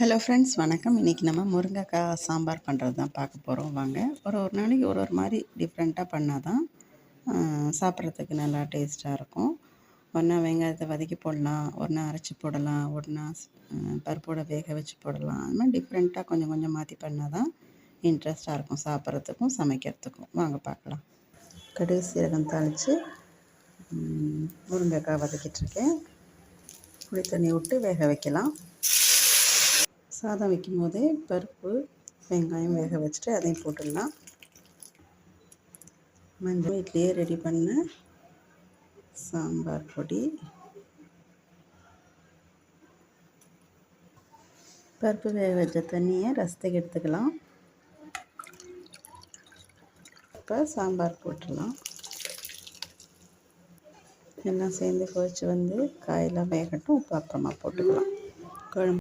Hello friends வணக்கம். இன்றைக்கி நம்ம முருங்கைக்காய் சாம்பார் பண்ணுறது தான் பார்க்க போகிறோம் வாங்க. ஒரு ஒரு நாளைக்கு ஒரு ஒரு மாதிரி டிஃப்ரெண்ட்டாக பண்ணால் தான் சாப்பிட்றதுக்கு நல்லா டேஸ்ட்டாக இருக்கும். ஒன்றா வெங்காயத்தை வதக்கி போடலாம் ஒன்றா அரைச்சி போடலாம் ஒன்றா பருப்போட வேக வச்சு போடலாம். அது மாதிரி டிஃப்ரெண்ட்டாக கொஞ்சம் கொஞ்சம் மாற்றி பண்ணால் தான் இன்ட்ரெஸ்ட்டாக இருக்கும் சாப்பிட்றதுக்கும் சமைக்கிறதுக்கும். வாங்க பார்க்கலாம். கடுகு சீரகம் தாளித்து முருங்கைக்காய் வதக்கிட்டுருக்கேன் புளி தண்ணி விட்டு வேக வைக்கலாம். சாதம் வைக்கும் போதே பருப்பு வெங்காயம் வேக வச்சுட்டு அதையும் போட்டுடலாம். மஞ்சள் வீட்லேயே ரெடி பண்ண சாம்பார் பொடி. பருப்பு வேக வச்ச தண்ணியை ரசத்துக்கு எடுத்துக்கலாம். இப்போ சாம்பார் போட்டுடலாம். எல்லாம் சேர்ந்து கொதிச்சு வந்து காயெல்லாம் வேகட்டும் உப்பு அப்புறமா போட்டுக்கலாம். குழம்பு